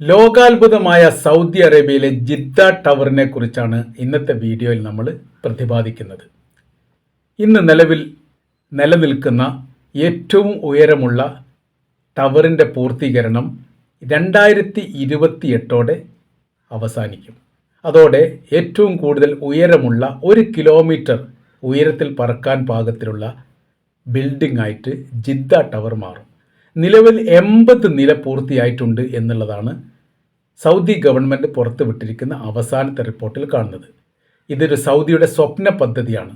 ലോകാത്ഭുതമായ Saudi അറേബ്യയിലെ Jeddah ടവറിനെ കുറിച്ചാണ് ഇന്നത്തെ വീഡിയോയിൽ നമ്മൾ പ്രതിപാദിക്കുന്നത്. ഇന്ന് നിലവിൽ നിലനിൽക്കുന്ന ഏറ്റവും ഉയരമുള്ള ടവറിന്റെ പൂർത്തീകരണം രണ്ടായിരത്തി ഇരുപത്തിയെട്ടോടെ അവസാനിക്കും. അതോടെ ഏറ്റവും കൂടുതൽ ഉയരമുള്ള ഒരു കിലോമീറ്റർ ഉയരത്തിൽ പറക്കാൻ പാകത്തിലുള്ള ബിൽഡിംഗ് ആയിട്ട് ജിദ്ദ ടവർ മാറും. നിലവിൽ എൺപത് നില പൂർത്തിയായിട്ടുണ്ട് എന്നുള്ളതാണ് സൗദി ഗവൺമെന്റ് പുറത്തുവിട്ടിരിക്കുന്ന അവസാനത്തെ റിപ്പോർട്ടിൽ കാണുന്നത്. ഇതൊരു സൗദിയുടെ സ്വപ്ന പദ്ധതിയാണ്.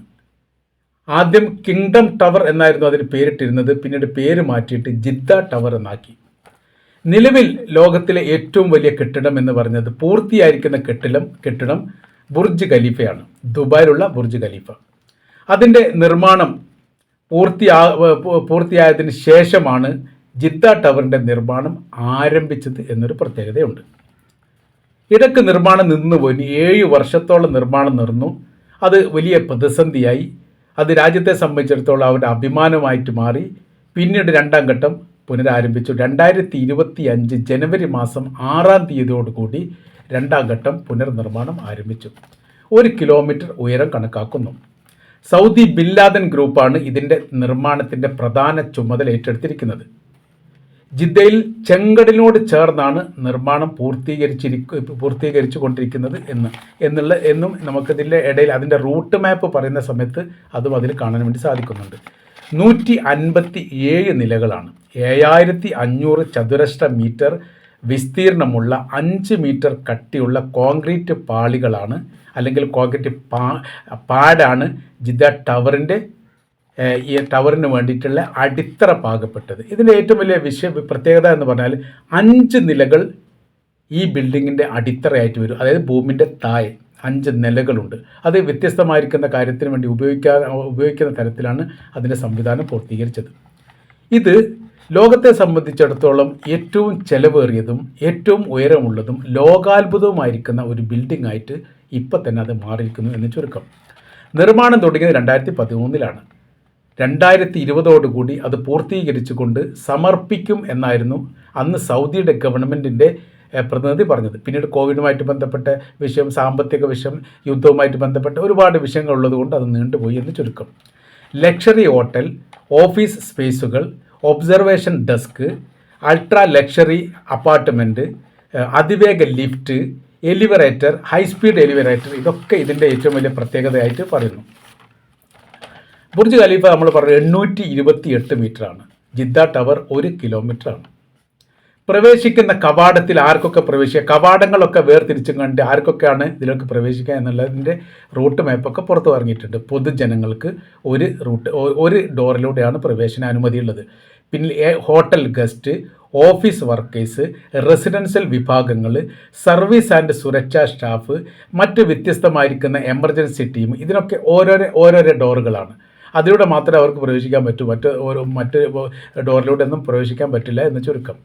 ആദ്യം കിങ്ഡം ടവർ എന്നായിരുന്നു അതിന് പേരിട്ടിരുന്നത് പിന്നീട് പേര് മാറ്റിയിട്ട് ജിദ്ദ ടവർ എന്നാക്കി. നിലവിൽ ലോകത്തിലെ ഏറ്റവും വലിയ കെട്ടിടം എന്ന് പറഞ്ഞത് പൂർത്തിയായിരിക്കുന്ന കെട്ടിടം കെട്ടിടം ബുർജ് ഖലീഫയാണ് ദുബായിലുള്ള ബുർജ് ഖലീഫ. അതിന്റെ നിർമ്മാണം പൂർത്തിയാ പൂർത്തിയായതിന് ശേഷമാണ് ജിദ്ദ ടവറിന്റെ നിർമ്മാണം ആരംഭിച്ചത് എന്നൊരു പ്രത്യേകതയുണ്ട്. ഇടയ്ക്ക് നിർമ്മാണം നിന്നുപോയി ഏഴ് വർഷത്തോളം നിർമ്മാണം നിർന്നു അത് വലിയ പ്രതിസന്ധിയായി. അത് രാജ്യത്തെ സംബന്ധിച്ചിടത്തോളം അവരുടെ അഭിമാനമായിട്ട് മാറി. പിന്നീട് രണ്ടാം ഘട്ടം പുനരാരംഭിച്ചു. രണ്ടായിരത്തി ഇരുപത്തി അഞ്ച് ജനുവരി മാസം ആറാം തീയതിയോടുകൂടി രണ്ടാം ഘട്ടം പുനർനിർമ്മാണം ആരംഭിച്ചു. ഒരു കിലോമീറ്റർ ഉയരം കണക്കാക്കുന്നു. സൗദി ബില്ലാദൻ ഗ്രൂപ്പാണ് ഇതിന്റെ നിർമ്മാണത്തിന്റെ പ്രധാന ചുമതല ഏറ്റെടുത്തിരിക്കുന്നത്. ജിദ്ദയിൽ ചെങ്കടലിനോട് ചേർന്നാണ് നിർമ്മാണം പൂർത്തീകരിച്ചിരിക്കു പൂർത്തീകരിച്ചു കൊണ്ടിരിക്കുന്നത് എന്ന്. എന്നുള്ള എന്നും നമുക്കിതിന്റെ ഇടയിൽ അതിന്റെ റൂട്ട് മാപ്പ് പറയുന്ന സമയത്ത് അതും അതിൽ കാണാൻ വേണ്ടി സാധിക്കുന്നുണ്ട്. നൂറ്റി അൻപത്തി ഏഴ് നിലകളാണ്. ഏഴായിരത്തി അഞ്ഞൂറ് ചതുരശ്ര മീറ്റർ വിസ്തീർണമുള്ള അഞ്ച് മീറ്റർ കട്ടിയുള്ള കോൺക്രീറ്റ് പാളികളാണ് അല്ലെങ്കിൽ കോൺക്രീറ്റ് പാ പാടാണ് ജിദ്ദ ടവറിന്റെ ഈ ടവറിന് വേണ്ടിയിട്ടുള്ള അടിത്തറ പാകപ്പെട്ടത്. ഇതിന്റെ ഏറ്റവും വലിയ വിഷയ പ്രത്യേകത എന്ന് പറഞ്ഞാൽ അഞ്ച് നിലകൾ ഈ ബിൽഡിങ്ങിന്റെ അടിത്തറയായിട്ട് വരും. അതായത് ഭൂമിന്റെ താഴെ അഞ്ച് നിലകളുണ്ട്. അത് വ്യത്യസ്തമായിരിക്കുന്ന കാര്യത്തിന് വേണ്ടി ഉപയോഗിക്കാൻ ഉപയോഗിക്കുന്ന തരത്തിലാണ് അതിന്റെ സംവിധാനം പൂർത്തീകരിച്ചത്. ഇത് ലോകത്തെ സംബന്ധിച്ചിടത്തോളം ഏറ്റവും ചെലവേറിയതും ഏറ്റവും ഉയരമുള്ളതും ലോകാത്ഭുതവുമായിരിക്കുന്ന ഒരു ബിൽഡിംഗ് ആയിട്ട് ഇപ്പം തന്നെ അത് മാറിയിരിക്കുന്നു എന്ന് ചുരുക്കം. നിർമ്മാണം തുടങ്ങിയത് രണ്ടായിരത്തി പതിമൂന്നിലാണ്. രണ്ടായിരത്തി ഇരുപതോടുകൂടി അത് പൂർത്തീകരിച്ചുകൊണ്ട് സമർപ്പിക്കും എന്നായിരുന്നു അന്ന് സൗദിയുടെ ഗവൺമെന്റിന്റെ പ്രതിനിധി പറഞ്ഞത്. പിന്നീട് കോവിഡുമായിട്ട് ബന്ധപ്പെട്ട വിഷയം സാമ്പത്തിക വിഷയം യുദ്ധവുമായിട്ട് ബന്ധപ്പെട്ട ഒരുപാട് വിഷയങ്ങൾ ഉള്ളതുകൊണ്ട് അത് നീണ്ടുപോയി എന്ന് ചുരുക്കം. ലക്ഷറി ഹോട്ടൽ ഓഫീസ് സ്പേസുകൾ observation desk ultra luxury apartment അതിവേഗ lift elevator high speed elevator ഇതൊക്കെ ഇതിന്റെ ഏറ്റവും വലിയ പ്രത്യേകതയായിട്ട് പറയുന്നു. ബുർജ് ഖലീഫ നമ്മൾ പറഞ്ഞു എണ്ണൂറ്റി ഇരുപത്തി എട്ട് മീറ്ററാണ്. ജിദ്ദ ടവർ ഒരു കിലോമീറ്ററാണ്. പ്രവേശിക്കുന്ന കവാടത്തിൽ ആർക്കൊക്കെ പ്രവേശിക്കുക കവാടങ്ങളൊക്കെ വേർതിരിച്ചും കണ്ട് ആർക്കൊക്കെയാണ് ഇതിലേക്ക് പ്രവേശിക്കുക എന്നുള്ളതിന്റെ റൂട്ട് മാപ്പൊക്കെ പുറത്തു പറഞ്ഞിട്ടുണ്ട് പൊതുജനങ്ങൾക്ക് ഒരു റൂട്ട് ഒരു ഡോറിലൂടെയാണ് പ്രവേശന അനുമതി ഉള്ളത്. പിന്നെ hotel guest office workers residential വിഭാഗങ്ങൾ സർവീസ് ആൻഡ് സുരക്ഷാ സ്റ്റാഫ് മറ്റ് വ്യത്യസ്തമായിരിക്കുന്ന എമർജൻസി ടീം ഇതിനൊക്കെ ഓരോരോ ഓരോരോ ഡോറുകളാണ്. അതിലൂടെ മാത്രമേ അവർക്ക് പ്രവേശിക്കാൻ പറ്റൂ. മറ്റ് ഓരോ മറ്റ് ഡോറിലൂടെ ഒന്നും പ്രവേശിക്കാൻ പറ്റില്ല എന്ന് ചുരുക്കം.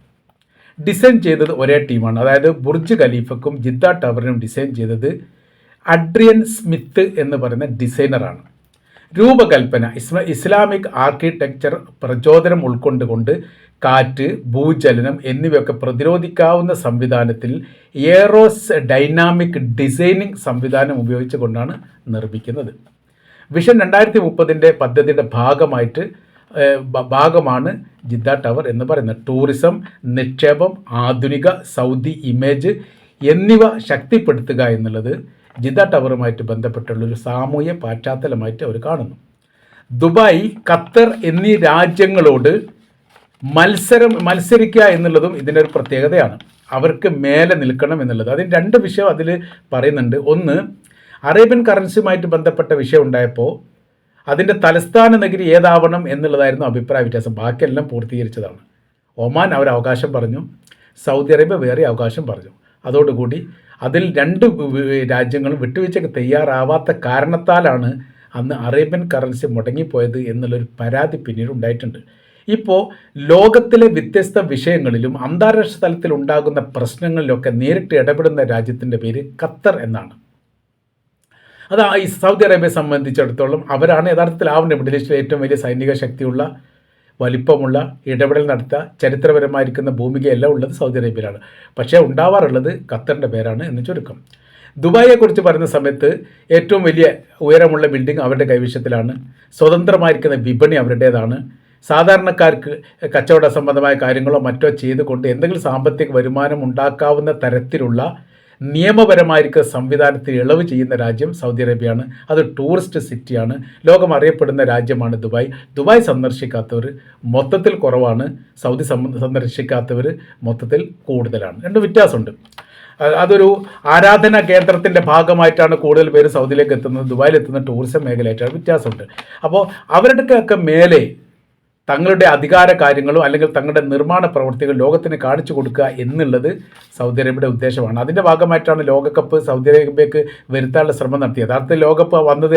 ഡിസൈൻ ചെയ്തത് ഒരേ ടീമാണ്. അതായത് ബുർജ് ഖലീഫക്കും ജിദ്ദ ടവറിനും ഡിസൈൻ ചെയ്തത് അഡ്രിയൻ സ്മിത്ത് എന്ന് പറയുന്ന ഡിസൈനറാണ്. രൂപകൽപ്പന ഇസ്മ ഇസ്ലാമിക് ആർക്കിടെക്ചർ പ്രചോദനം ഉൾക്കൊണ്ടുകൊണ്ട് കാറ്റ് ഭൂചലനം എന്നിവയൊക്കെ പ്രതിരോധിക്കാവുന്ന സംവിധാനത്തിൽ എയറോസ് ഡൈനാമിക് ഡിസൈനിങ് സംവിധാനം ഉപയോഗിച്ചുകൊണ്ടാണ് നിർമ്മിക്കുന്നത്. വിഷൻ രണ്ടായിരത്തി മുപ്പതിന്റെ പദ്ധതിയുടെ ഭാഗമായിട്ട് ഭാഗമാണ് ജിദ്ദ ടവർ എന്ന് പറയുന്നത്. ടൂറിസം നിക്ഷേപം ആധുനിക സൗദി ഇമേജ് എന്നിവ ശക്തിപ്പെടുത്തുക എന്നുള്ളത് ജിദ്ദ ടവറുമായിട്ട് ബന്ധപ്പെട്ടുള്ള ഒരു സാമൂഹ്യ പശ്ചാത്തലമായിട്ട് അവർ കാണുന്നു. ദുബായ് ഖത്തർ എന്നീ രാജ്യങ്ങളോട് മത്സരം മത്സരിക്കുക എന്നുള്ളതും ഇതിന്റെ ഒരു പ്രത്യേകതയാണ്. അവർക്ക് മേലെ നിൽക്കണം എന്നുള്ളത്. അതിന് രണ്ട് വിഷയം അതിൽ പറയുന്നുണ്ട്. ഒന്ന് അറേബ്യൻ കറൻസിയുമായിട്ട് ബന്ധപ്പെട്ട വിഷയം ഉണ്ടായപ്പോൾ അതിന്റെ തലസ്ഥാന നഗരി ഏതാവണം എന്നുള്ളതായിരുന്നു അഭിപ്രായ വ്യത്യാസം. ബാക്കിയെല്ലാം പൂർത്തീകരിച്ചതാണ്. ഒമാൻ അവർ അവകാശം പറഞ്ഞു. സൗദി അറേബ്യ വേറെ അവകാശം പറഞ്ഞു. അതോടുകൂടി അതിൽ രണ്ട് രാജ്യങ്ങളും വിട്ടുവീഴ്ചയ്ക്ക് തയ്യാറാവാത്ത കാരണത്താലാണ് അന്ന് അറേബ്യൻ കറൻസി മുടങ്ങിപ്പോയത് എന്നുള്ളൊരു പരാതി പിന്നീട് ഉണ്ടായിട്ടുണ്ട്. ഇപ്പോൾ ലോകത്തിലെ വ്യത്യസ്ത വിഷയങ്ങളിലും അന്താരാഷ്ട്ര തലത്തിൽ ഉണ്ടാകുന്ന പ്രശ്നങ്ങളിലൊക്കെ നേരിട്ട് ഇടപെടുന്ന രാജ്യത്തിന്റെ പേര് ഖത്തർ എന്നാണ്. അത് ഈ സൗദി അറേബ്യയെ സംബന്ധിച്ചിടത്തോളം അവരാണ് യഥാർത്ഥത്തിൽ ആ മിഡിൽ ഈസ്റ്റിലെ ഏറ്റവും വലിയ സൈനിക ശക്തിയുള്ള വലിപ്പമുള്ള ഇടപെടൽ നടത്തുക ചരിത്രപരമായിരിക്കുന്ന ഭൂമികയെല്ലാം ഉള്ളത് സൗദി അറേബ്യയിലാണ്. പക്ഷേ ഉണ്ടാവാറുള്ളത് ഖത്തറിന്റെ പേരാണ് എന്ന് ചുരുക്കം. ദുബായിയെക്കുറിച്ച് പറയുന്ന സമയത്ത് ഏറ്റവും വലിയ ഉയരമുള്ള ബിൽഡിംഗ് അവരുടെ കൈവശത്തിലാണ്. സ്വതന്ത്രമായിരിക്കുന്ന വിപണി അവരുടേതാണ്. സാധാരണക്കാർക്ക് കച്ചവട സംബന്ധമായ കാര്യങ്ങളോ മറ്റോ ചെയ്തുകൊണ്ട് എന്തെങ്കിലും സാമ്പത്തിക വരുമാനം ഉണ്ടാക്കാവുന്ന തരത്തിലുള്ള നിയമപരമായിരിക്കുന്ന സംവിധാനത്തിൽ ഇളവ് ചെയ്യുന്ന രാജ്യം സൗദി അറേബ്യയാണ്. അത് ടൂറിസ്റ്റ് സിറ്റിയാണ് ലോകം അറിയപ്പെടുന്ന രാജ്യമാണ് ദുബായ്. ദുബായ് സന്ദർശിക്കാത്തവർ മൊത്തത്തിൽ കുറവാണ്. സൗദി സന്ദർശിക്കാത്തവർ മൊത്തത്തിൽ കൂടുതലാണ്. രണ്ട് വ്യത്യാസമുണ്ട്. അതൊരു ആരാധന കേന്ദ്രത്തിന്റെ ഭാഗമായിട്ടാണ് കൂടുതൽ പേര് സൗദിയിലേക്ക് എത്തുന്നത്. ദുബായിൽ എത്തുന്ന ടൂറിസം മേഖലയായിട്ടാണ് വ്യത്യാസമുണ്ട്. അപ്പോൾ അവരുടെയൊക്കെ മേലെ തങ്ങളുടെ അധികാര കാര്യങ്ങളും അല്ലെങ്കിൽ തങ്ങളുടെ നിർമ്മാണ പ്രവർത്തികൾ ലോകത്തിന് കാണിച്ചു കൊടുക്കുക എന്നുള്ളത് സൗദി അറേബ്യയുടെ ഉദ്ദേശമാണ്. അതിന്റെ ഭാഗമായിട്ടാണ് ലോകകപ്പ് സൗദി അറേബ്യക്ക് വരുത്താനുള്ള ശ്രമം നടത്തിയത്. യഥാർത്ഥത്തിൽ ലോകകപ്പ് വന്നത്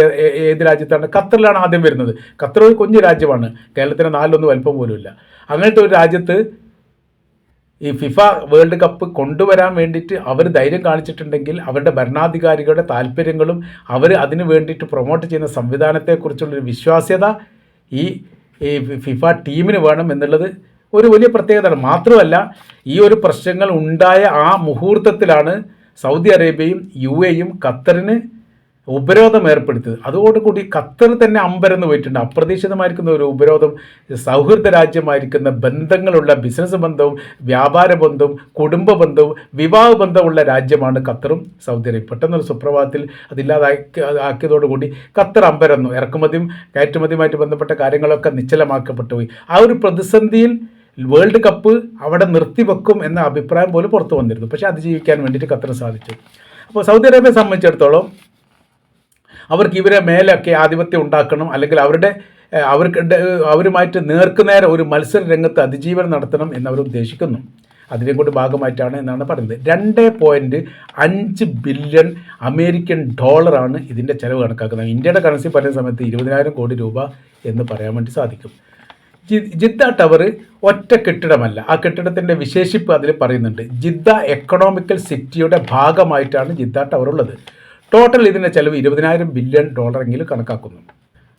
ഏത് രാജ്യത്താണ്? ഖത്തറിലാണ് ആദ്യം വരുന്നത്. ഖത്തർ ഒരു കുഞ്ഞു രാജ്യമാണ്. കേരളത്തിന് നാലിലൊന്നും വലിപ്പം പോലുമില്ല അങ്ങനത്തെ ഒരു രാജ്യത്ത് ഈ ഫിഫ വേൾഡ് കപ്പ് കൊണ്ടുവരാൻ വേണ്ടിയിട്ട് അവർ ധൈര്യം കാണിച്ചിട്ടുണ്ടെങ്കിൽ അവരുടെ ഭരണാധികാരികളുടെ താല്പര്യങ്ങളും അവർ അതിനു വേണ്ടിയിട്ട് പ്രൊമോട്ട് ചെയ്യുന്ന സംവിധാനത്തെക്കുറിച്ചുള്ളൊരു വിശ്വാസ്യത ഈ ഈ ഫിഫ ടീമിന് വേണം എന്നുള്ളത് ഒരു വലിയ പ്രത്യേകതയാണ്. മാത്രമല്ല ഈ ഒരു പ്രശ്നങ്ങൾ ഉണ്ടായ ആ മുഹൂർത്തത്തിലാണ് സൗദി അറേബ്യയും യു എയും ഖത്തറിന് ഉപരോധം ഏർപ്പെടുത്തിയത്. അതോടുകൂടി ഖത്തർ തന്നെ അമ്പരന്ന് പോയിട്ടുണ്ട്. അപ്രതീക്ഷിതമായിരിക്കുന്ന ഒരു ഉപരോധം സൗഹൃദ രാജ്യമായിരിക്കുന്ന ബന്ധങ്ങളുള്ള ബിസിനസ് ബന്ധവും വ്യാപാര ബന്ധവും കുടുംബ ബന്ധവും വിവാഹ ബന്ധമുള്ള രാജ്യമാണ് ഖത്തറും സൗദി അറേബ്യ. പെട്ടെന്നൊരു സുപ്രഭാതത്തിൽ അതില്ലാതാക്കി ആക്കിയതോടുകൂടി ഖത്തർ അമ്പരന്നു. ഇറക്കുമതിയും കയറ്റുമതിയുമായിട്ട് ബന്ധപ്പെട്ട കാര്യങ്ങളൊക്കെ നിശ്ചലമാക്കപ്പെട്ടു പോയി. ആ ഒരു പ്രതിസന്ധിയിൽ വേൾഡ് കപ്പ് അവിടെ നിർത്തിവെക്കും എന്ന അഭിപ്രായം പോലും പുറത്തു വന്നിരുന്നു. പക്ഷേ അതിജീവിക്കാൻ വേണ്ടിയിട്ട് ഖത്തർ സാധിച്ചു. അപ്പോൾ സൗദി അറേബ്യയെ സംബന്ധിച്ചിടത്തോളം അവർക്ക് ഇവരെ മേലൊക്കെ ആധിപത്യം ഉണ്ടാക്കണം. അല്ലെങ്കിൽ അവരുടെ അവർക്ക് അവരുമായിട്ട് നേർക്കുനേരെ ഒരു മത്സര രംഗത്ത് അതിജീവനം നടത്തണം എന്നവർ ഉദ്ദേശിക്കുന്നു. അതിനെ കൊണ്ട് ഭാഗമായിട്ടാണ് എന്നാണ് പറയുന്നത്. രണ്ട് പോയിന്റ് അഞ്ച് ബില്യൺ അമേരിക്കൻ ഡോളറാണ് ഇതിന്റെ ചിലവ് കണക്കാക്കുന്നത്. ഇന്ത്യയുടെ കറൻസി പറയുന്ന സമയത്ത് ഇരുപതിനായിരം കോടി രൂപ എന്ന് പറയാൻ വേണ്ടി സാധിക്കും. ജിദ്ദ ടവർ ഒറ്റ കെട്ടിടമല്ല. ആ കെട്ടിടത്തിന്റെ വിശേഷിപ്പ് അതിൽ പറയുന്നുണ്ട്. ജിദ്ദ എക്കണോമിക്കൽ സിറ്റിയുടെ ഭാഗമായിട്ടാണ് ജിദ്ദ ടവർ ഉള്ളത്. ടോട്ടൽ ഇതിന്റെ ചെലവ് ഇരുപതിനായിരം ബില്യൺ ഡോളറെങ്കിലും കണക്കാക്കുന്നു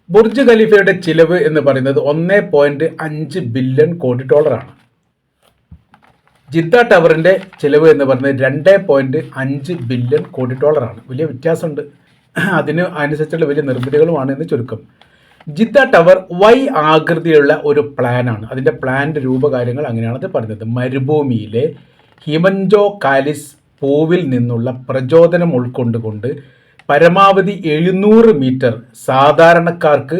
ബുർജ് ഖലീഫയുടെ ചിലവ് എന്ന് പറയുന്നത് ഒന്നേ പോയിന്റ് അഞ്ച് ബില്യൺ കോടി ഡോളറാണ് ജിദ്ദ ടവറിന്റെ ചിലവ് എന്ന് പറയുന്നത് രണ്ട് പോയിന്റ് അഞ്ച് ബില്യൺ കോടി ഡോളറാണ് വലിയ വ്യത്യാസമുണ്ട്. അതിന് അനുസരിച്ചുള്ള വലിയ നിർമ്മിതികളുമാണ് എന്ന് ചുരുക്കം. ജിദ്ദ ടവർ വൈ ആകൃതിയുള്ള ഒരു പ്ലാനാണ് അതിന്റെ പ്ലാന്റെ രൂപകാര്യങ്ങൾ അങ്ങനെയാണ് പറഞ്ഞത്. മരുഭൂമിയിലെ ഹിമൻജോ കാലിസ് പൂവിൽ നിന്നുള്ള പ്രചോദനം ഉൾക്കൊണ്ടുകൊണ്ട് പരമാവധി എഴുന്നൂറ് മീറ്റർ സാധാരണക്കാർക്ക്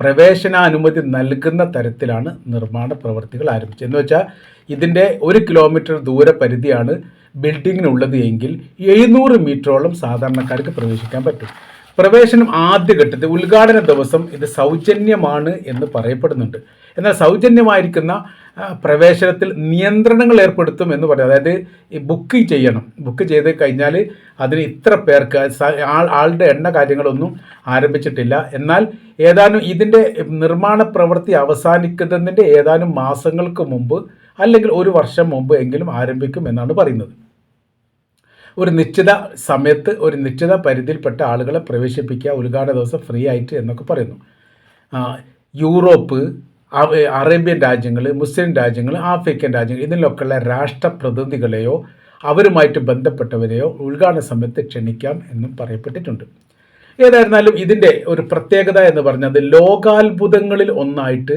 പ്രവേശനാനുമതി നൽകുന്ന തരത്തിലാണ് നിർമ്മാണ പ്രവർത്തികൾ ആരംഭിച്ചത്. എന്ന് വെച്ചാൽ ഇതിന്റെ ഒരു കിലോമീറ്റർ ദൂര പരിധിയാണ് ബിൽഡിങ്ങിനുള്ളത് എങ്കിൽ എഴുന്നൂറ് മീറ്ററോളം സാധാരണക്കാർക്ക് പ്രവേശിക്കാൻ പറ്റും. പ്രവേശനം ആദ്യഘട്ടത്തിൽ ഉദ്ഘാടന ദിവസം ഇത് സൗജന്യമാണ് എന്ന് പറയപ്പെടുന്നുണ്ട്. എന്നാൽ സൗജന്യമായിരിക്കുന്ന പ്രവേശനത്തിൽ നിയന്ത്രണങ്ങൾ ഏർപ്പെടുത്തും എന്ന് പറയും. അതായത് ഈ ബുക്ക് ചെയ്യണം. ബുക്ക് ചെയ്ത് കഴിഞ്ഞാൽ അതിന് ഇത്ര പേർക്ക് ആൾ ആളുടെ എണ്ണ കാര്യങ്ങളൊന്നും ആരംഭിച്ചിട്ടില്ല. എന്നാൽ ഏതാനും ഇതിന്റെ നിർമ്മാണ പ്രവൃത്തി അവസാനിക്കുന്നതിന്റെ ഏതാനും മാസങ്ങൾക്ക് മുമ്പ് അല്ലെങ്കിൽ ഒരു വർഷം മുമ്പ് എങ്കിലും ആരംഭിക്കും എന്നാണ് പറയുന്നത്. ഒരു നിശ്ചിത സമയത്ത് ഒരു നിശ്ചിത പരിധിയിൽപ്പെട്ട ആളുകളെ പ്രവേശിപ്പിക്കുക ഉദ്ഘാടന ദിവസം ഫ്രീ ആയിട്ട് എന്നൊക്കെ പറയുന്നു. യൂറോപ്പ് അറേബ്യൻ രാജ്യങ്ങൾ മുസ്ലിം രാജ്യങ്ങൾ ആഫ്രിക്കൻ രാജ്യങ്ങൾ ഇതിലൊക്കെയുള്ള രാഷ്ട്രപ്രതിനിധികളെയോ അവരുമായിട്ട് ബന്ധപ്പെട്ടവരെയോ ഉദ്ഘാടന സമയത്ത് ക്ഷണിക്കാം എന്നും പറയപ്പെട്ടിട്ടുണ്ട്. ഏതായിരുന്നാലും ഇതിന്റെ ഒരു പ്രത്യേകത എന്ന് പറഞ്ഞത് ലോകാത്ഭുതങ്ങളിൽ ഒന്നായിട്ട്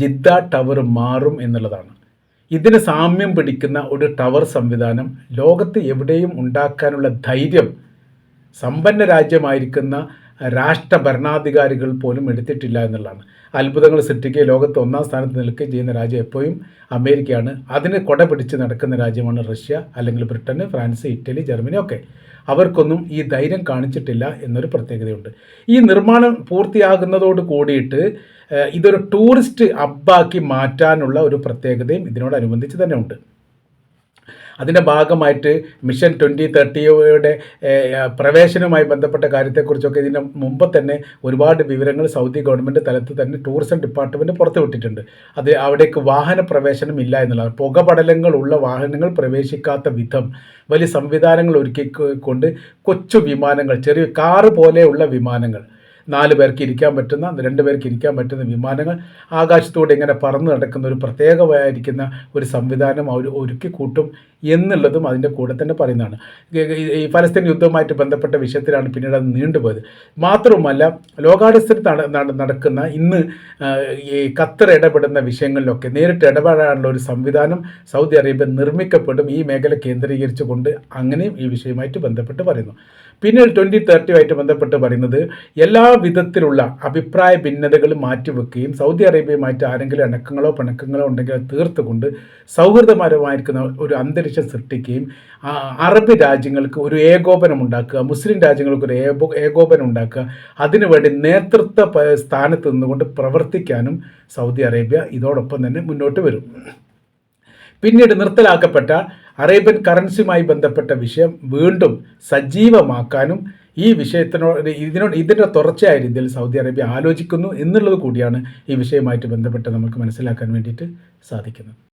ജിദ്ദ ടവർ മാറും എന്നുള്ളതാണ്. ഇതിന് സാമ്യം പിടിക്കുന്ന ഒരു ടവർ സംവിധാനം ലോകത്ത് എവിടെയും ഉണ്ടാക്കാനുള്ള ധൈര്യം സമ്പന്ന രാജ്യമായിരിക്കുന്ന രാഷ്ട്ര ഭരണാധികാരികൾ പോലും എടുത്തിട്ടില്ല എന്നുള്ളതാണ്. അത്ഭുതങ്ങൾ സൃഷ്ടിക്കുകയും ലോകത്ത് ഒന്നാം സ്ഥാനത്ത് നിൽക്കുകയും ചെയ്യുന്ന രാജ്യം എപ്പോഴും അമേരിക്കയാണ്. അതിന് കൊട പിടിച്ച് നടക്കുന്ന രാജ്യമാണ് റഷ്യ അല്ലെങ്കിൽ ബ്രിട്ടൻ ഫ്രാൻസ് ഇറ്റലി ജർമ്മനി ഒക്കെ. അവർക്കൊന്നും ഈ ധൈര്യം കാണിച്ചിട്ടില്ല എന്നൊരു പ്രത്യേകതയുണ്ട്. ഈ നിർമ്മാണം പൂർത്തിയാകുന്നതോട് കൂടിയിട്ട് ഇതൊരു ടൂറിസ്റ്റ് അബ്ബാക്കി മാറ്റാനുള്ള ഒരു പ്രത്യേകതയും ഇതിനോടനുബന്ധിച്ച് തന്നെ ഉണ്ട്. അതിന്റെ ഭാഗമായിട്ട് മിഷൻ ട്വന്റി തേർട്ടിയുടെ പ്രവേശനവുമായി ബന്ധപ്പെട്ട കാര്യത്തെക്കുറിച്ചൊക്കെ ഇതിന്റെ മുമ്പ് തന്നെ ഒരുപാട് വിവരങ്ങൾ സൗദി ഗവൺമെന്റ് തലത്തിൽ തന്നെ ടൂറിസം ഡിപ്പാർട്ട്മെന്റ് പുറത്തുവിട്ടിട്ടുണ്ട്. അത് അവിടേക്ക് വാഹന പ്രവേശനം ഇല്ല എന്നുള്ളതാണ്. പുകപടലങ്ങളുള്ള വാഹനങ്ങൾ പ്രവേശിക്കാത്ത വിധം വലിയ സംവിധാനങ്ങൾ ഒരുക്കിക്കൊണ്ട് കൊച്ചു വിമാനങ്ങൾ ചെറിയ കാറ് പോലെയുള്ള വിമാനങ്ങൾ നാല് പേർക്ക് ഇരിക്കാൻ പറ്റുന്ന രണ്ട് പേർക്ക് ഇരിക്കാൻ പറ്റുന്ന വിമാനങ്ങൾ ആകാശത്തോടെ ഇങ്ങനെ പറന്ന് നടക്കുന്ന ഒരു പ്രത്യേകമായിരിക്കുന്ന ഒരു സംവിധാനം അവർ ഒരുക്കി കൂട്ടും എന്നുള്ളതും അതിന്റെ കൂടെ തന്നെ പറയുന്നതാണ്. ഈ- ഫലസ്തീൻ യുദ്ധവുമായിട്ട് ബന്ധപ്പെട്ട വിഷയത്തിലാണ് പിന്നീട് അത് നീണ്ടുപോയത്. മാത്രവുമല്ല ലോകാടിസ്ഥാനത്ത് നട- നട- നടക്കുന്ന ഇന്ന് ഈ ഖത്തർ ഇടപെടുന്ന വിഷയങ്ങളിലൊക്കെ നേരിട്ട് ഇടപെടാനുള്ള ഒരു സംവിധാനം സൗദി അറേബ്യ നിർമ്മിക്കപ്പെടും ഈ മേഖല കേന്ദ്രീകരിച്ചു കൊണ്ട് അങ്ങനെയും ഈ വിഷയവുമായിട്ട് ബന്ധപ്പെട്ട് പറയുന്നു. പിന്നീട് ട്വന്റി തേർട്ടിയുമായിട്ട് ബന്ധപ്പെട്ട് പറയുന്നത് എല്ലാ വിധത്തിലുള്ള അഭിപ്രായ ഭിന്നതകൾ മാറ്റിവെക്കുകയും സൗദി അറേബ്യയുമായിട്ട് ആരെങ്കിലും ഇണക്കങ്ങളോ പിണക്കങ്ങളോ ഉണ്ടെങ്കിൽ തീർത്തുകൊണ്ട് സൗഹൃദപരമായിരിക്കുന്ന ഒരു അന്തരീക്ഷം സൃഷ്ടിക്കുകയും അറബ് രാജ്യങ്ങൾക്ക് ഒരു ഏകോപനം ഉണ്ടാക്കുക മുസ്ലിം രാജ്യങ്ങൾക്ക് ഒരു ഏകോ ഏകോപനം ഉണ്ടാക്കുക അതിനുവേണ്ടി നേതൃത്വ സ്ഥാനത്ത് നിന്നുകൊണ്ട് പ്രവർത്തിക്കാനും സൗദി അറേബ്യ ഇതോടൊപ്പം തന്നെ മുന്നോട്ട് വരും. പിന്നീട് നിർത്തലാക്കപ്പെട്ട അറേബ്യൻ കറൻസിയുമായി ബന്ധപ്പെട്ട വിഷയം വീണ്ടും സജീവമാക്കാനും ഈ വിഷയത്തിനോട് ഇതിനോട് ഇതിന്റെ തുടർച്ചയായ രീതിയിൽ സൗദി അറേബ്യ ആലോചിക്കുന്നു എന്നുള്ളത് കൂടിയാണ് ഈ വിഷയവുമായിട്ട് ബന്ധപ്പെട്ട് നമുക്ക് മനസ്സിലാക്കാൻ വേണ്ടിയിട്ട് സാധിക്കുന്നത്.